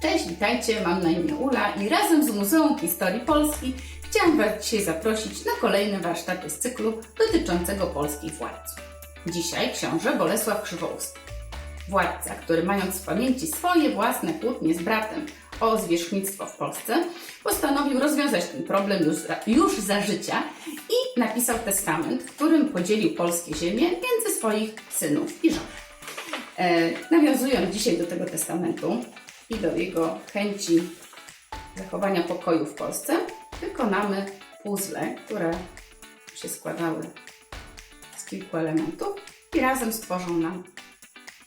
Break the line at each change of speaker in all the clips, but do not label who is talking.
Cześć, witajcie, mam na imię Ula i razem z Muzeum Historii Polski chciałam Was dzisiaj zaprosić na kolejne warsztaty z cyklu dotyczącego polskich władców. Dzisiaj książę Bolesław Krzywousty. Władca, który mając w pamięci swoje własne kłótnie z bratem o zwierzchnictwo w Polsce, postanowił rozwiązać ten problem już, już za życia i napisał testament, w którym podzielił polskie ziemie między swoich synów i żon. E, nawiązując dzisiaj do tego testamentu i do jego chęci zachowania pokoju w Polsce, wykonamy puzzle, które się składały z kilku elementów i razem stworzą nam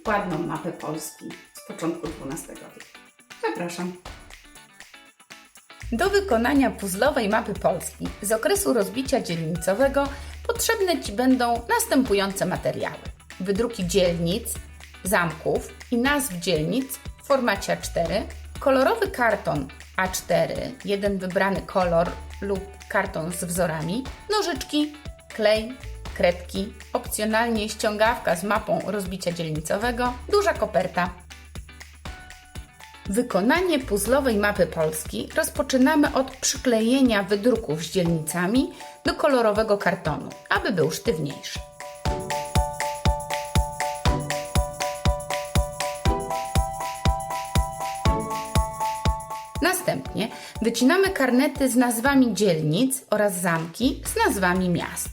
ładną mapę Polski z początku XII wieku. Zapraszam. Do wykonania puzzlowej mapy Polski z okresu rozbicia dzielnicowego potrzebne Ci będą następujące materiały: wydruki dzielnic, zamków i nazw dzielnic w formacie A4, kolorowy karton A4, jeden wybrany kolor lub karton z wzorami, nożyczki, klej, kredki, opcjonalnie ściągawka z mapą rozbicia dzielnicowego, duża koperta. Wykonanie puzzlowej mapy Polski rozpoczynamy od przyklejenia wydruków z dzielnicami do kolorowego kartonu, aby był sztywniejszy. Wycinamy karnety z nazwami dzielnic oraz zamki z nazwami miast.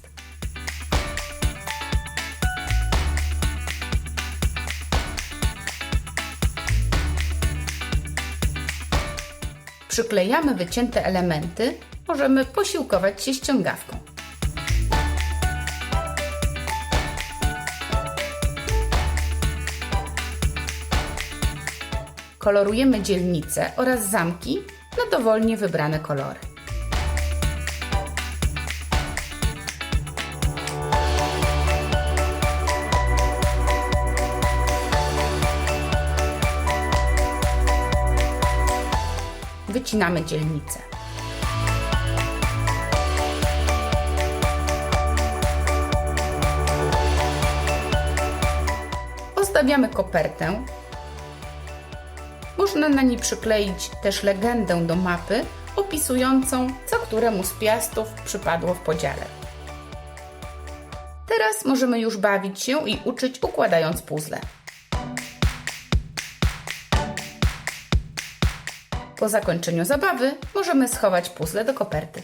Przyklejamy wycięte elementy, możemy posiłkować się ściągawką. Kolorujemy dzielnice oraz zamki na dowolnie wybrane kolory. Wycinamy dzielnice. Postawiamy kopertę. Można na niej przykleić też legendę do mapy opisującą, co któremu z piastów przypadło w podziale. Teraz możemy już bawić się i uczyć układając puzzle. Po zakończeniu zabawy możemy schować puzzle do koperty.